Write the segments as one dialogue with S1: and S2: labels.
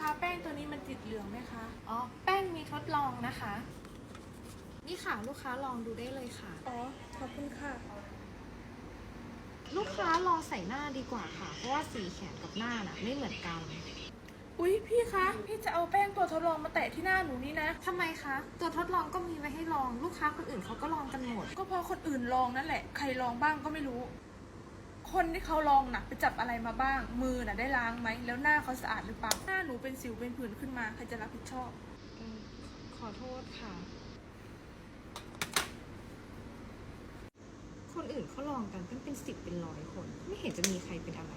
S1: คะแป้งตัวนี้มันติดเหลืองไหมคะ
S2: อ๋อ แป้งมีทดลองนะคะ นี่ค่ะลูกค้าลองดูได้เลยค่ะ
S1: อ๋อ ขอบคุณค่ะ
S2: ลูกค้าลองใส่หน้าดีกว่าค่ะ เพราะว่าสีแขนกับหน้าน่ะไม่เหมือนกัน
S1: อุ๊ยพี่คะ พี่จะเอาแป้งตัวทดลองมาแตะที่หน้าหนูนี่นะ
S2: ทำไมคะ ตัวทดลองก็มีไว้ให้ลอง ลูกค้าคนอื่นเขาก็ลองกันหมด
S1: ก็เพราะคนอื่นลองนั่นแหละ ใครลองบ้างก็ไม่รู้ คนที่เขาลองน่ะไปจับอะไรมาบ้าง มือน่ะได้ล้างไหม แล้วหน้าเขาสะอาดหรือเปล่า หน้าหนูเป็นสิวเป็นผื่นขึ้นมา ใครจะรับผิดชอบ
S2: อืมขอโทษค่ะ คนอื่นเขาลองกันตั้งเป็นสิบเป็นร้อยคน ไม่เห็นจะมีใครเป็นอะไร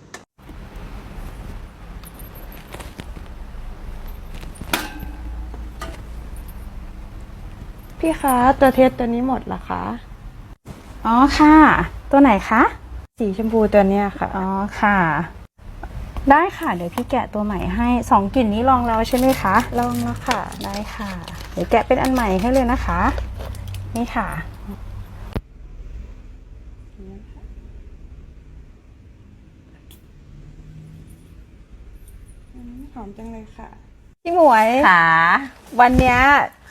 S3: พี่คะ ตัวเทสตัวนี้หมดละคะ
S4: อ๋อค่ะ ตัวไหนคะ
S3: สีชมพูตัวเนี้ยค่ะ
S4: อ๋อค่ะ ได้ค่ะ เดี๋ยวพี่แกะตัวใหม่ให้สองกลิ่นนี้ลองแล้วใช่ไหมคะ
S3: ลองแล้วค่ะ
S4: ได้ค่ะ เดี๋ยวแกะเป็นอันใหม่ให้เลยนะคะ นี่ค่ะ
S3: อืมหอมจังเลยค่ะ
S4: พี่หมวย
S5: ค่ะ
S4: วันเนี้ย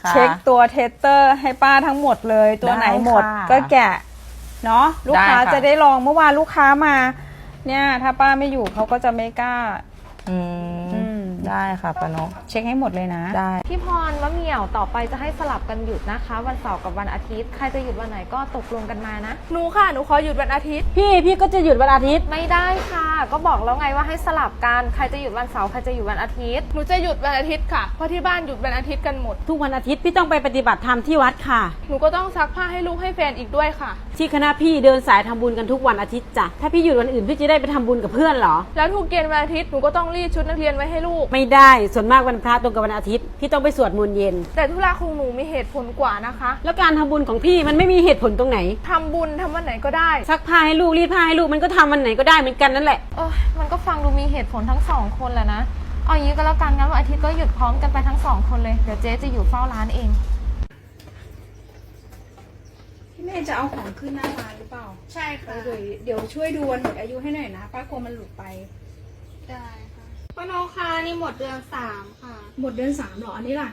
S5: ค่ะ
S4: เช็คตัวเทสเตอร์ให้ป้าทั้งหมดเลย ตัวไหนหมด
S5: ได้ค่ะ
S4: ก็แกะ เนาะลูกค้า
S5: ได้ค่ะ
S4: จะได้ลองเมื่อวานลูกค้ามา เนี่ยถ้าป้าไม่อยู่เขาก็จะไม่กล้า
S5: อื
S4: อื
S5: ม
S4: ม
S5: ได้ค่ะปานก
S4: เช็คให้หมดเลยนะ
S5: ได้
S2: พี่พรมะเหมี่ยวต่อไปจะให้สลับกันหยุดนะคะ วันเสาร์กับวันอาทิตย์ ใครจะหยุดวันไหนก็ตกลงกันมานะ
S1: หนูค่ะ หนูขอหยุดวันอาทิตย์
S6: พี่ พี่ก็จะหยุดวันอาทิตย์
S2: ไม่ได้ค่ะ ก็บอกแล้วไงว่าให้สลับกันใครจะหยุดวันเสาร์ใครจะหยุดวันอาทิตย์
S1: หนูจะหยุดวันอาทิตย์ค่ะ เพราะที่บ้านหยุดวันอาทิตย์กันหมด
S6: ทุกวันอาทิตย์พี่ต้องไปปฏิบัติธรรมที่วัดค่ะ
S1: หนูก็ต้องซักผ้าให้ลูกให้แฟนอีกด้วยค่ะ
S6: ที่คณะพี่เดินสายทำบุญกันทุกวันอาทิตย์จ้ะถ้าพี่หยุดวันอื่นพี่จะได้ไปทำบุญกับเพื่อนเหรอ
S1: แล้วทุกเย็นวันอาทิตย์หนูก็ต้องรีดชุดนักเรียนไว้ให้ลูก
S6: ไม่ได้ส่วนมากวันพระตรงกับวันอาทิตย์พี่ต้องไปสวดมนต์เย็น
S1: แต่ธุระของหนูมีเหตุผลกว่านะคะ
S6: แล้วการทำบุญของพี่มันไม่มีเหตุผลตรงไหน
S1: ทำบุญทำวันไหนก็ได้
S6: ซักผ้าให้ลูกรีดผ้าให้ลูกมันก็ทำวันไหนก็ได้เหมือนกันนั่นแหละ
S2: เอ้ยมันก็ฟังดูมีเหตุผลทั้งสองคนแหละนะ เอาอย่างนี้ก็แล้วกันงั้นวันอาทิตย์ก็หยุดพร้อมกันไปทั้งสองคนเลย เดี๋ยวเจ๊จะอยู่เฝ้าร้านเอง
S3: พี่ เมย์จะเอาของขึ้นหน้าร้านหรือเปล่า
S1: ใช่ค่ะ
S3: เดี๋ยวเดี๋ยวช่วยดูวันหมดอายุให้หน่อยนะป้ากลัวมันหลุดไป
S1: ได้ค่ะป้าน้องค่ะนี่หมดเดือนสามค่ะ
S3: หมดเดือนสามเหรอ อันนี้ล่ะ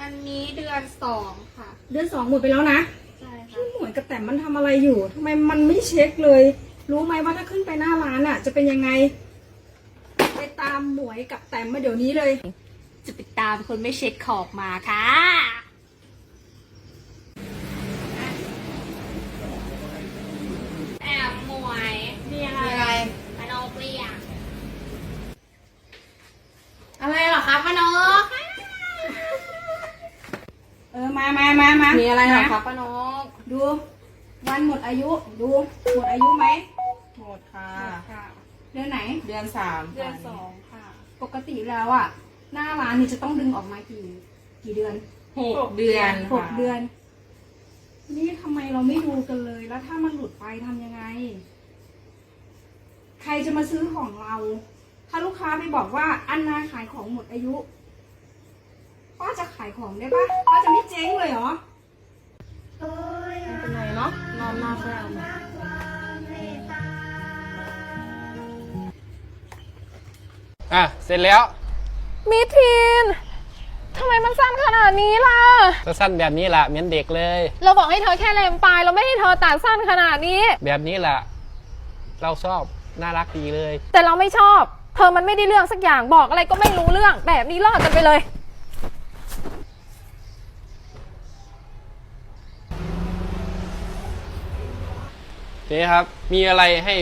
S1: อันนี้เดือนสองค่ะ
S3: เดือนสองหมดไปแล้วนะ
S1: ใช่ค่ะ
S3: พี่หมวยกับแต้มมันทำอะไรอยู่ทำไมมันไม่เช็คเลย รู้ไหมว่าถ้าขึ้นไปหน้าร้านอะ จะเป็นยังไง ไปตามหมวยกับแต้มมาเดี๋ยวนี้เลย
S6: จะไปตามคนไม่เช็คขอบมาค่ะ
S2: แอบหมวย
S6: มีอะไร
S2: มโนเปรีย
S6: อะไรเหรอคะป้านก
S3: เออ มามา มามา
S6: มี
S3: มี
S6: อะไรเหรอคะป้านก
S3: ดู วันหมดอายุดูหมดอายุไหม
S5: หมดค่ะ
S3: ค่ะ เดือนไหน
S5: เดือนสาม
S1: เดือนสองค่ะ
S3: ปกติแล้วอะ หน้าร้านนี่จะต้องดึงออกมากี่ กี่เดือน
S5: หกเดือน
S3: หกเดือน นี่ทำไมเราไม่ดูกันเลย แล้วถ้ามันหลุดไปทำยังไง ใครจะมาซื้อของเรา ถ้าลูกค้าไปบอกว่า อันนาขายของหมดอายุป้าจะขายของได้ปะป้าจะไม่เจ๊งเลยเหรอ
S6: เส
S7: ร็จแล้ว
S2: มิทีนทำไมมันสั้นขนาดนี้ล่ะ
S7: จะสั้นแบบนี้แหละเหมือนเด็กเลย
S2: เราบอกให้เธอแค่เลมปลายเราไม่ให้เธอตัดสั้นขนาดนี้
S7: แบบนี้แหละเราชอบน่ารักดีเลย
S2: แต่เราไม่ชอบ เธอมันไม่ได้เรื่องสักอย่างบอกอะไรก็ไม่รู้เรื่อง แบบนี้รอดกันไปเลย
S7: เจ๊ครับ มีอะไรให้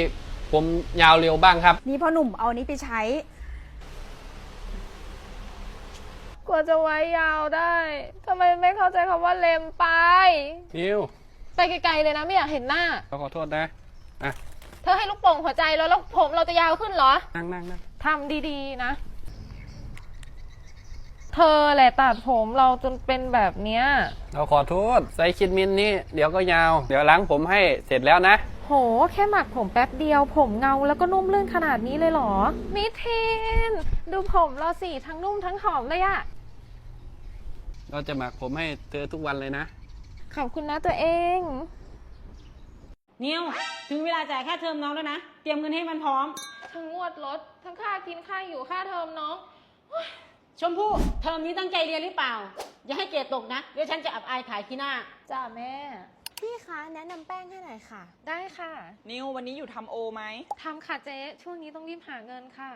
S7: ผมยาวเร็วบ้างครับ
S4: นี่พ่อหนุ่มเอานี้ไปใช้
S2: กว่าจะไว้ยาวได้ทำไมไม่เข้าใจคำว่าเลมปลาย
S7: นิว
S2: ไปไกลๆเลยนะไม่อยากเห็นหน้า
S7: เราขอโทษนะอะ
S2: เธอให้ลูกโป่งหัวใจแล้วแล้วผมเราจะยาวขึ้นเหรอ
S7: นั่งนั่งนั่ง
S2: ทำดีๆนะ เธอแหละตัดผมเราจนเป็นแบบเนี้ย
S7: เราขอโทษไซส์คิดมินนี่เดี๋ยวก็ยาว เดี๋ยวล้างผมให้เสร็จแล้วนะ
S2: โห แค่หมักผมแป๊บเดียว ผมเงาแล้วก็นุ่มลื่นขนาดนี้เลยเหรอ มิทีนดูผมเราสิทั้งนุ่มทั้งหอมเลยอะ
S7: เราจะหมักผมให้เธอทุกวันเลยนะ
S2: ขอบคุณนะตัวเอง
S6: นิวถึงเวลาจ่ายค่าเทอมน้องแล้วนะ เตรียมเงินให้มันพร้อม
S2: ทั้งงวดรถ ทั้งค่ากินค่าอยู่ค่าเทอมน้องโอ๊ย
S6: ชมพู่เทอมนี้ตั้งใจเรียนหรือเปล่า อย่าให้เกรดตกนะ เดี๋ยวฉันจะอับอายขายขี้หน้า
S2: จ้าแม่
S8: พี่คะแนะนำแป้งให้หน่อยค่ะ
S2: ได้ค่ะ
S5: นิววันนี้อยู่ทำโอไหม
S2: ทำค่ะเจ๊ช่วงนี้ต้องรีบหาเงินค่ะ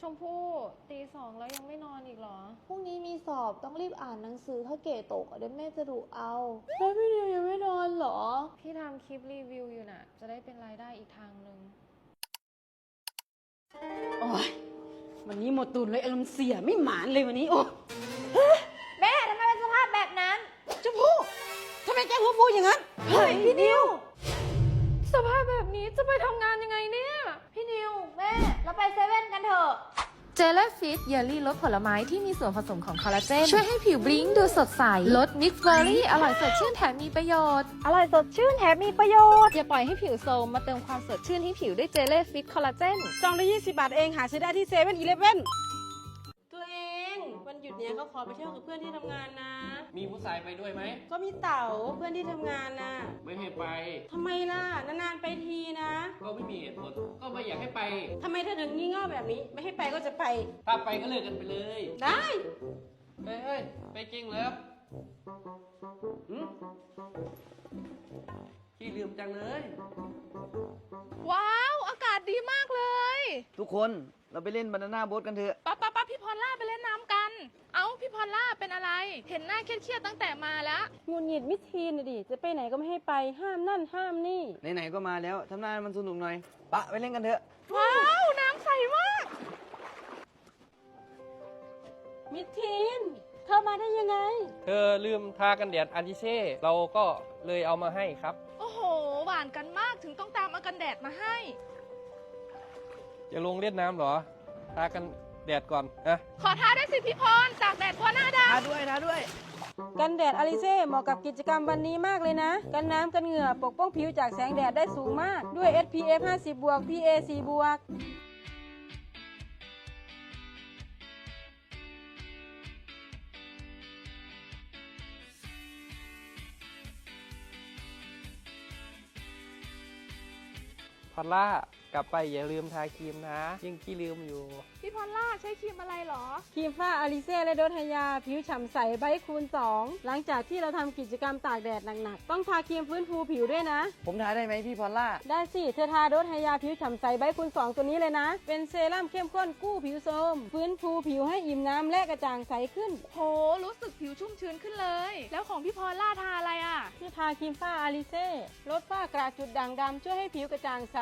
S2: ชมพู่ตีสองแล้วยังไม่นอนอีกเหรอ
S8: พรุ่งนี้มีสอบต้องรีบอ่านหนังสือถ้าเกรดตกอะเดี๋ยวแม่จะดุเอาแล้วพี่นิวยังไม่นอนเหรอ
S2: พี่ทำคลิปรีวิวอยู่น่ะ จะได้เป็นรายได้อีกทางหนึ่ง
S6: โอ้ยวันนี้หมดตูนเลยอารมณ์เสียไม่หมานเลยวันนี้โอ้ อย่างนั้น
S8: เฮ้ยพี่นิว
S2: สภาพแบบนี้จะไปทำงานยังไงเนี่ย
S8: พี่นิว แม่ เราไปเซเว่นกันเถอะ
S2: เจลฟิตเยลลี่รสผลไม้ที่มีส่วนผสมของคอลลาเจน ช่วยให้ผิวบลิ้งดูสดใสรสมิกซ์เบอร์รี่อร่อยสดชื่นแถมมีประโยชน์
S4: อร่อยสดชื่นแถมมีประโยชน์
S2: อย่าปล่อยให้ผิวโทรมมาเติมความสดชื่นให้ผิวด้วยเจลฟิตคอลลาเจน
S6: ซองละยี่สิบาทเองหาซื้อได้ที่เซเว่นอีเลฟเว่นตัวเองวั นหยุดเนี้ยก็ขอไปเที่ยวกับเพื่อนที่ทำงานนะ
S7: มีผู้ชายไปด้วยไหม
S6: ก็มีเต๋าเพื่อนที่ทำงานนะ
S7: ไม่ให้ไป
S6: ทำไมล่ะนานๆไปทีนะ
S7: ก็ไม่มีเหตุผล ก็ไม่อยากให้ไป
S6: ทำไมเธอถึงงี่เง่าแบบนี้ ไม่ให้ไปก็จะไป
S7: ถ้าไปก็เลิกกันไปเลย
S6: ได้
S7: เฮ้ยเฮ้ยไปจริงเหรอหืมขี้ลืมจังเลย
S1: ว้าว อากาศดีมากเลย
S9: ทุกคนเราไปเล่นบานาน่าโบ๊ทกันเถอะ
S1: ป้าป้าป้าพี่พรล่าไปเล่นน้ำกันเอ้า พี่พรล่าเป็นอะไร เห็นหน้าเครียดๆตั้งแต่มาแล้ว
S6: หงุดหงิดมิทีนน่ะดิ จะไปไหนก็ไม่ให้ไป ห้ามนั่นห้ามนี่
S9: ไหนๆก็มาแล้วทำหน้ามันสนุกหน่อย ปะไปเล่นกันเถอะ
S1: ว้าว น้ำใสมาก
S6: มิทีน เธอมาได้ยังไง
S7: เธอลืมทากันแดดอันติเช่เราก็เลยเอามาให้ครับ
S1: โอ้โห หวานกันมากถึงต้องตามเอากันแดดมาให้
S7: จะลงเล่นน้ำเหรอ ทากัน แดดก่อนนะ
S1: ขอท้าด้วยสิพี่พรตากแดดกลัวหน้าด
S9: ทาด้วยทาด้วย
S6: กันแดดอลิเซ่เหมาะกับกิจกรรมวันนี้มากเลยนะ กันน้ำกันเหงื่อปกป้องผิวจากแสงแดดได้สูงมากด้วย SPF 50บวก PA 4บวก
S7: พอลล่า กลับไปอย่าลืมทาครีมนะ ยังขี้ลืมอยู่ำ
S1: พี่พรล่าใช้ครีมอะไรเหรอ
S6: ครีมฝ้าอลิเซ่และโดทายา ผิวฉ่ำใสไบท์คูณ 2 หลังจากที่เราทำกิจกรรมตากแดดหนักๆ ต้องทาครีมฟื้นฟูผิวด้วยนะ
S9: ผมทาได้ไหมพี่พอลล่า
S6: ได้สิ เธอทาโดทายาผิวฉ่ำใสไบท์คูณ 2 ตัวนี้เลยนะ เป็นเซรั่มเข้มข้นกู้ผิวโทรมฟื้นฟูผิวให้อิ่มน้ำและกระจ่างใสขึ้น
S1: โห รู้สึกผิวชุ่มชื้นขึ้นเลย แล้วของพี่พรล่าทาอะไรอะ
S6: ที่ทาครีมฝ้าอาลิเซ่ลดฝ้ากระจุดด่างดำช่วยให้ผิวกระจ่างใส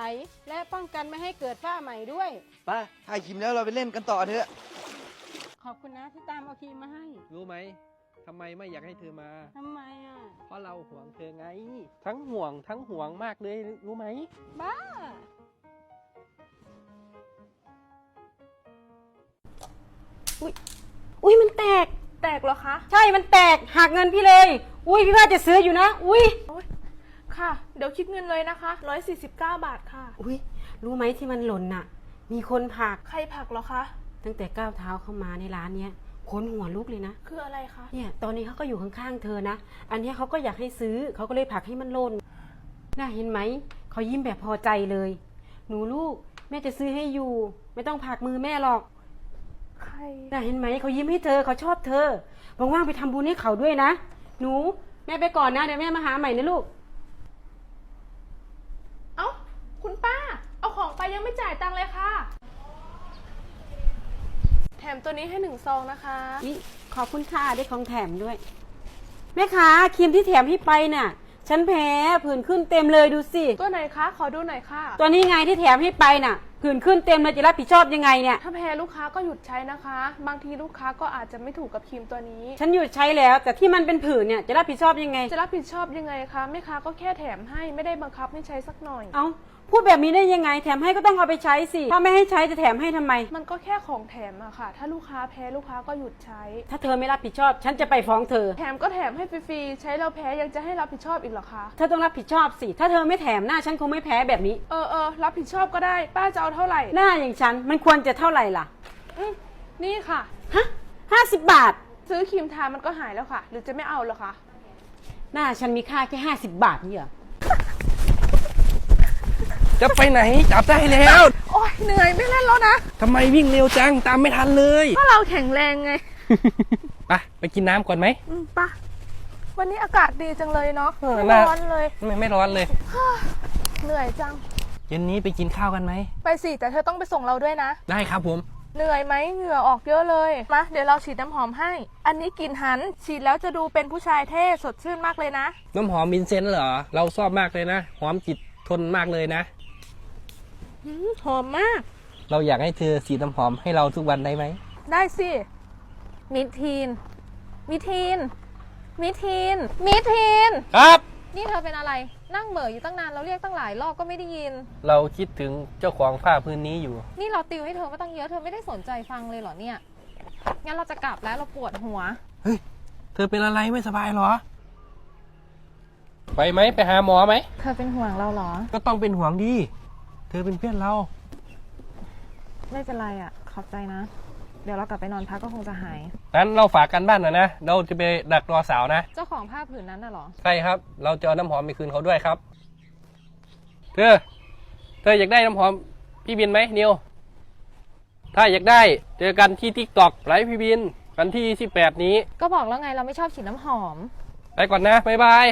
S6: และป้องกันไม่ให้เกิดฝ้าใหม่ด้วย
S9: ไปถ่ายคลิปแล้วเราไปเล่นกันต่อเถอะ
S6: ขอบคุณนะที่ตามเอาครีมมาให้
S7: รู้ไหมทำไมไม่อยากให้เธอมา
S6: ทำไมอะ
S7: เพราะเราห่วงเธอไง ทั้งห่วงทั้งห่วงมากเลยรู้ไหม
S6: บ้า อุ้ยมันแตก
S1: แตกเหรอคะ
S6: ใช่มันแตกหักเงินพี่เลย อุ้ยพี่ว่าจะซื้ออยู่นะ อุ้ย
S1: ค่ะ เดี๋ยวคิดเงินเลยนะคะ 149 บาทค่ะ
S6: อุ้ย รู้ไหมที่มันหล่นน่ะ มีคนผลัก
S1: ใครผลักเหรอคะ
S6: ตั้งแต่ก้าวเท้าเข้ามาในร้านเนี้ยคนหัวลุกเลยนะ
S1: คืออะไรคะ
S6: เนี่ยตอนนี้เขาก็อยู่ข้างๆเธอนะ อันเนี้ยเขาก็อยากให้ซื้อเขาก็เลยผลักให้มันหล่นน่าเห็นไหมเขายิ้มแบบพอใจเลย หนูลูกแม่จะซื้อให้อยู่ ไม่ต้องผลักมือแม่หรอก
S1: ใคร
S6: น่าเห็นไหมเขายิ้มให้เธอเขาชอบเธอว่างๆไปทำบุญให้เขาด้วยนะ หนูแม่ไปก่อนนะเดี๋ยวแม่มาหาใหม่นะลูก
S1: เอ้า คุณป้า เอาของ ไปยังไม่จ่ายตังค์เลยค่ะ แถมตัวนี้ให้หนึ่งซองนะคะ
S6: นี่ขอบคุณค่ะได้ของแถมด้วย แม่ค้าครีมที่แถมพี่ไปน่ะ ฉันแพ้ผื่นขึ้นเต็มเลยดูสิ
S1: ตัวไหนคะ ขอดูหน่อยค่ะ
S6: ตัวนี้ไงที่แถมให้ไปน่ะ ผื่นขึ้นเต็มเลยจะรับผิดชอบยังไงเนี่ย
S1: ถ้าแพ้ลูกค้าก็หยุดใช้นะคะ บางทีลูกค้าก็อาจจะไม่ถูกกับครีมตัวนี้
S6: ฉันหยุดใช้แล้ว แต่ที่มันเป็นผื่นเนี่ยจะรับผิดชอบยังไง
S1: จะรับผิดชอบยังไงคะแม่ค้าก็แค่แถมให้ไม่ได้บังคับให้ใช้สักหน่อย
S6: เอา พูดแบบนี้ได้ยังไง แถมให้ก็ต้องเอาไปใช้สิ ถ้าไม่ให้ใช้จะแถมให้ทำไม
S1: มันก็แค่ของแถมอะค่ะ ถ้าลูกค้าแพ้ลูกค้าก็หยุดใช้
S6: ถ้าเธอไม่รับผิดชอบ ฉันจะไปฟ้องเธอ
S1: แถมก็แถมให้ฟรีๆ ใช้เราแพ้ยังจะให้รับผิดชอบอีกเหรอคะ
S6: เธอต้องรับผิดชอบสิ ถ้าเธอไม่แถมหน้าฉันคงไม่แพ้แบบนี้
S1: เออเออรับผิดชอบก็ได้ ป้าจะเอาเท่าไหร่
S6: หน้าอย่างฉันมันควรจะเท่าไหร่ล่ะ
S1: อืมนี่ค่ะ
S6: ฮะห้าสิบบาท
S1: ซื้อครีมทามันก็หายแล้วค่ะ หรือจะไม่เอาเหรอคะ
S6: หน้าฉันมีค่าแค่ห้าสิบบาทนี่เหรอ
S7: จะไปไหนจับได้แล้ว
S1: โอ๊ยเหนื่อยไม่เล่นแล้วนะ
S7: ทำไมวิ่งเร็วจังตามไม่ทันเลย
S1: เพราะเราแข็งแรงไง
S7: ไปไปกินน้ำก่อนไหม
S1: อืมปะวันนี้อากาศดีจังเลยเนาะ
S7: เออ
S1: ไม่
S7: น่า
S1: ร้อนเลย
S7: ไม่ไม่ร้อนเลย
S1: เหนื่อยจัง
S7: เย็นนี้ไปกินข้าวกันไหม
S1: ไปสิ แต่เธอต้องไปส่งเราด้วยนะ
S7: ได้ครับผม
S1: เหนื่อยไหมเหงื่อออกเยอะเลย มา เดี๋ยวเราฉีดน้ำหอมให้ อันนี้กลิ่นหัน ฉีดแล้วจะดูเป็นผู้ชายเท่สดชื่นมากเลยนะ
S7: น้ำหอมมินเซนต์เหรอ เราชอบมากเลยนะ หอมจิตทนมากเลยนะ
S1: หืมหอมมาก
S7: เราอยากให้เธอสีดน้ำหอมให้เราทุกวันได้ไหม
S1: ได้สิ
S2: มิทีน มิทีน มิทีน มิทีน
S7: ครับ
S2: นี่เธอเป็นอะไร นั่งเหม่ออยู่ตั้งนานเราเรียกตั้งหลายรอบก็ไม่ได้ยิน
S7: เราคิดถึงเจ้าของผ้าพื้นนี้อยู่
S2: นี่เราติวให้เธอมาตั้งเยอะเธอไม่ได้สนใจฟังเลยเหรอเนี่ย งั้นเราจะกลับแล้วเราปวดหัว
S7: เฮ้ย เธอเป็นอะไรไม่สบายเหรอ ไปไหมไปหาหมอไหม
S2: เธอเป็นห่วงเราเหรอ
S7: ก็ต้องเป็นห่วงดี เธอเป็นเพื่อนเรา
S2: ไม่เป็นไรอะ ขอบใจนะ เดี๋ยวเรากลับไปนอนพักก็คงจะหาย
S7: นั้นเราฝากกันบ้านหน่อยนะ เราจะไปดักรอสาวนะ
S2: เจ้าของผ้าผืนนั้นน่ะเหรอ
S7: ใช่ครับ เราจะเอาน้ำหอมไปคืนเขาด้วยครับ เธอ เธออยากได้น้ำหอมพี่บินไหมนิว ถ้าอยากได้เจอกันที่ทิกตอกไลฟ์พี่บินวันที่18นี้
S2: ก็บอกแล้วไงเราไม่ชอบฉีดน้ำหอม
S7: ไปก่อนนะ บ๊ายบาย